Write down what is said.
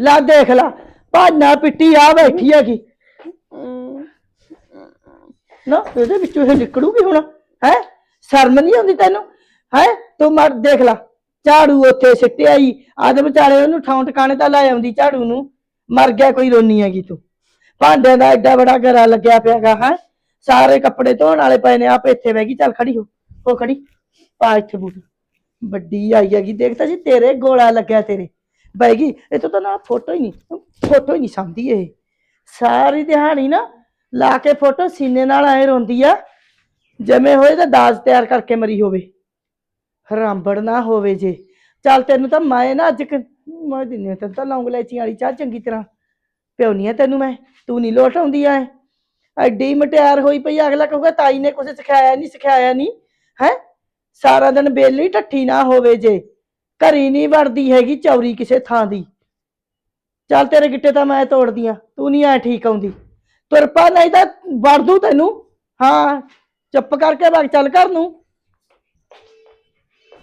ਲਾ ਦੇਖ ਲਾ ਭਾਨਾ ਪਿੱਟੀ ਆ ਬੈਠੀ ਹੈਗੀ। ਨਾ, ਇਹਦੇ ਵਿੱਚੋਂ ਇਹ ਨਿਕਲੂਗੀ ਹੁਣ, ਹੈ? ਸ਼ਰਮ ਨਹੀਂ ਆਉਂਦੀ ਤੈਨੂੰ? ਹੈ? ਤੂੰ ਮਰ, ਦੇਖ ਲਾ। ਝਾੜੂ ਉੱਥੇ ਸਿੱਟਿਆ ਹੀ ਆਦੇ ਵਿਚਾਲੇ ਉਹਨੂੰ ਠਾਉਂ ਟਿਕਾਣੇ ਤਾਂ ਲੈ ਆਉਂਦੀ ਝਾੜੂ ਨੂੰ। ਮਰ ਗਿਆ ਕੋਈ ਰੋਨੀ ਹੈਗੀ ਤੂੰ। ਭਾਂਡਿਆਂ ਦਾ ਐਡਾ ਬੜਾ ਘਰਾ ਲੱਗਿਆ ਪਿਆਗਾ, ਹੈ? ਸਾਰੇ ਕੱਪੜੇ ਧੋਣ ਵਾਲੇ ਪਏ ਨੇ, ਆਪ ਇੱਥੇ ਬਹਿ ਗਈ, ਚੱਲ ਖੜੀ ਹੋ। ਉਹ ਖੜੀ। ਪਾ ਇੱਥੇ ਬੂਟ। ਵੱਡੀ ਆਈ ਹੈਗੀ, ਦੇਖ ਤਾਂ ਜੀ, ਤੇਰੇ ਗੋਲਾ ਲੱਗਿਆ ਤੇਰੇ। ਬਹਿ ਗਈ ਇਹ ਤੋਂ ਤਾਂ ਨਾ ਫੋਟੋ ਹੀ ਨਹੀਂ, ਫੋਟੋ ਹੀ ਨਹੀਂ ਸਮਝਦੀ ਇਹ। ਸਾਰੀ ਦਿਹਾੜੀ ਨਾ ਲਾ ਕੇ ਫੋਟੋ ਸੀਨੇ ਨਾਲ ਐ ਰੋਂਦੀ ਆ ਜਿਵੇਂ ਹੋਏ ਤਾਂ ਦਾਜ ਤਿਆਰ ਕਰਕੇ ਮਰੀ ਹੋਵੇ। ਹਰਾਂਬੜ ਨਾ ਹੋਵੇ ਜੇ। ਚੱਲ ਤੈਨੂੰ ਤਾਂ ਮੈਂ ਨਾ ਅੱਜ ਕ- ਮੈਂ ਦਿੰਨੀ ਤੈਨੂੰ ਤਾਂ ਲੌਂਗ ਲੈਚੀਆਂ ਵਾਲੀ ਚਾਹ ਚੰਗੀ ਤਰ੍ਹਾਂ। ਪਿਉਣੀ ਆ ਤੈਨੂੰ ਮੈਂ, ਤੂੰ ਨਹੀਂ ਲੋਟ ਆਉਂਦੀ ਐ। ਐਡੀ ਮਟਿਆਰ ਹੋਈ ਪਈ ਅਗਲਾ ਕਹੂਗਾ ਤਾਈ ਨੇ ਕੁਝ ਸਿਖਾਇਆ ਨਹੀਂ ਸਿਖਾਇਆ ਨਹੀਂ ਹੈ? ਸਾਰਾ ਦਿਨ ਬੇਲੀ ਠੱਠੀ ਨਾ ਹੋਵੇ ਜੇ। ਘਰੀ ਨਹੀਂ ਵੜਦੀ ਹੈਗੀ ਚੌਰੀ ਕਿਸੇ ਥਾਂ ਦੀ। ਚੱਲ ਤੇਰੇ ਗਿੱਟੇ ਤਾਂ ਮੈਂ ਤੋੜਦੀ ਆ, ਤੂੰ ਨਹੀਂ ਐ ਠੀਕ ਆਉਂਦੀ। ਤੁਰ ਪਾ, ਨਹੀਂ ਤਾਂ ਵੜ ਦੂ ਤੈਨੂੰ। ਹਾਂ, ਚੁੱਪ ਕਰਕੇ ਵਗ, ਚੱਲ ਘਰ ਨੂੰ।